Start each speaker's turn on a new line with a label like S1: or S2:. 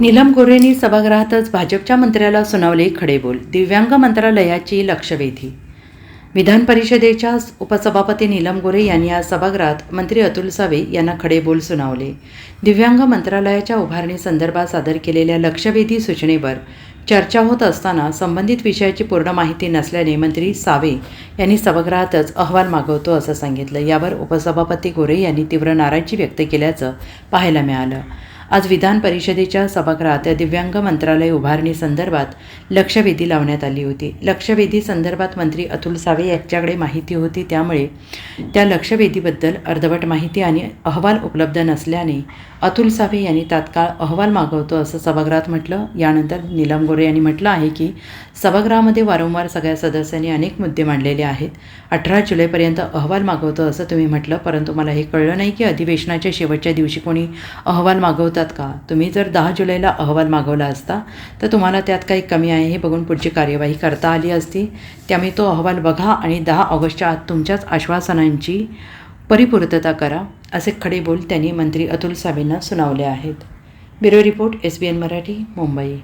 S1: नीलम गोरेंनी सभागृहातच भाजपच्या मंत्र्याला सुनावले खडेबोल. दिव्यांग मंत्रालयाची लक्षवेधी. विधान परिषदेच्या उपसभापती नीलम गोरे यांनी आज सभागृहात मंत्री अतुल सावे यांना खडेबोल सुनावले. दिव्यांग मंत्रालयाच्या उभारणीसंदर्भात सादर केलेल्या लक्षवेधी सूचनेवर चर्चा होत असताना संबंधित विषयाची पूर्ण माहिती नसल्याने मंत्री सावे यांनी सभागृहातच अहवाल मागवतो असं सांगितलं. यावर उपसभापती गोरे यांनी तीव्र नाराजी व्यक्त केल्याचं पाहायला मिळालं. आज विधान परिषदेच्या सभागृहात दिव्यांग मंत्रालय उभारणी संदर्भात लक्षवेधी लावण्यात आली होती. लक्षवेधी संदर्भात मंत्री अतुल सावे यांच्याकडे माहिती होती. त्यामुळे त्या लक्षवेधीबद्दल अर्धवट माहिती आणि अहवाल उपलब्ध नसल्याने अतुल सावे यांनी तात्काळ अहवाल मागवतो असं सभागृहात म्हटलं. यानंतर नीलम गोरे यांनी म्हटलं आहे की सभागृहामध्ये वारंवार सगळ्या सदस्यांनी अनेक मुद्दे मांडलेले आहेत. अठरा जुलैपर्यंत अहवाल मागवतो असं तुम्ही म्हटलं परंतु मला हे कळलं नाही की अधिवेशनाच्या शेवटच्या दिवशी कोणी अहवाल मागवतो होतात का? तुम्ही जर दहा जुलैला अहवाल मागवला असता तर तुम्हाला त्यात काही कमी आहे हे बघून पुढची कार्यवाही करता आली असती. त्यामुळे तो अहवाल बघा आणि दहा ऑगस्टच्या आत तुमच्याच आश्वासनांची परिपूर्तता करा असे खडे बोल त्यांनी मंत्री अतुल साबींना सुनावले आहेत. Bureau report S B N Marathi Mumbai.